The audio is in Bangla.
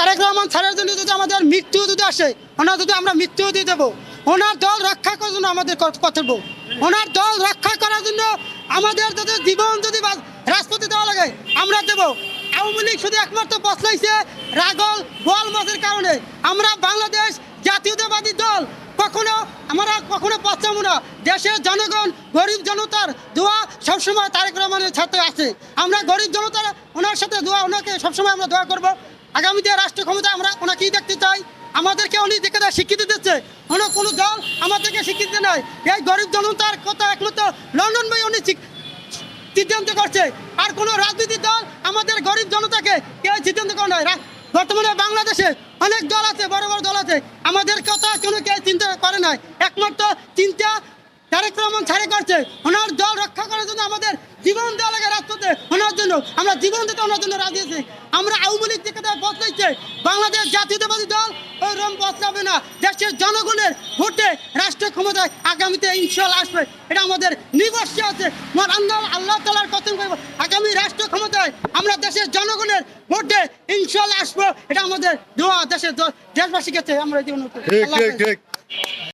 তারেক রহমান স্যারের জন্য যদি আমাদের মৃত্যু যদি আসে, ওনার যদি আমরা মৃত্যু দিয়ে দেবো, ওনার দল রক্ষা করার জন্য আমাদের কর- কর্তব্য। ওনার দল রক্ষা করার জন্য আমাদের যদি জীবন যদি রাজপথে দেওয়া লাগে, আমরা দেবো। আওয়ামী লীগ শুধু একমাত্র বসলাইছে রাগল বল মতের কারণে। আমরা বাংলাদেশ জাতীয়তাবাদী দল, কখনো আমরা কখনো পচাবো না। দেশের জনগণ গরিব জনতার দোয়া সবসময় তারেক রহমানের সাথে আছে। আমরা গরিব জনতার ওনার সাথে দোয়া, ওনাকে সবসময় আমরা দোয়া করব। আগামীতে রাষ্ট্র ক্ষমতা আমরা ওনাকেই দেখতে চাই। আমাদেরকে উনি দেখে দেয় স্বীকৃতি দিচ্ছে। অন্য কোনো দল আমাদেরকে স্বীকৃতি নেয়। এই গরিব জনতার কথা একমাত্র লন্ডন বই উনি সিদ্ধান্ত করছে। আর কোনো রাজনৈতিক দল আমাদের গরিব জনতাকে কেউ সিদ্ধান্ত করে নয়। বর্তমানে বাংলাদেশে অনেক দল আছে, বড় বড় দল আছে। আমাদের কথা কোনো কেউ চিন্তা করে নাই। একমাত্র চিন্তা তারেক রহমান ছাড়ে করছে। ওনার দল রক্ষা করার জন্য আমাদের জীবন দেওয়া ওনার জন্য আমরা জীবন দিতে ওনার জন্য রাজি আছি। আমরা আওয়ামী লীগ থেকে বদলাইছে। বাংলাদেশ জাতীয়তাবাদী দল ওই রম বদলাবে না। দেশের জনগণের ভোটে রাষ্ট্র ক্ষমতায় আগামীতে ইনশাল আসবে। এটা আমাদের নিবর্ষ আছে। আমার আল্লাহ আল্লাহ তালার কথন করব আগামী রাষ্ট্র ক্ষমতায় আমরা দেশের জনগণের ভোটে ইনশাল আসব। এটা আমাদের দোয়া দেশের দেশবাসীর কাছে আমরা জীবন ঠিক ঠিক ঠিক।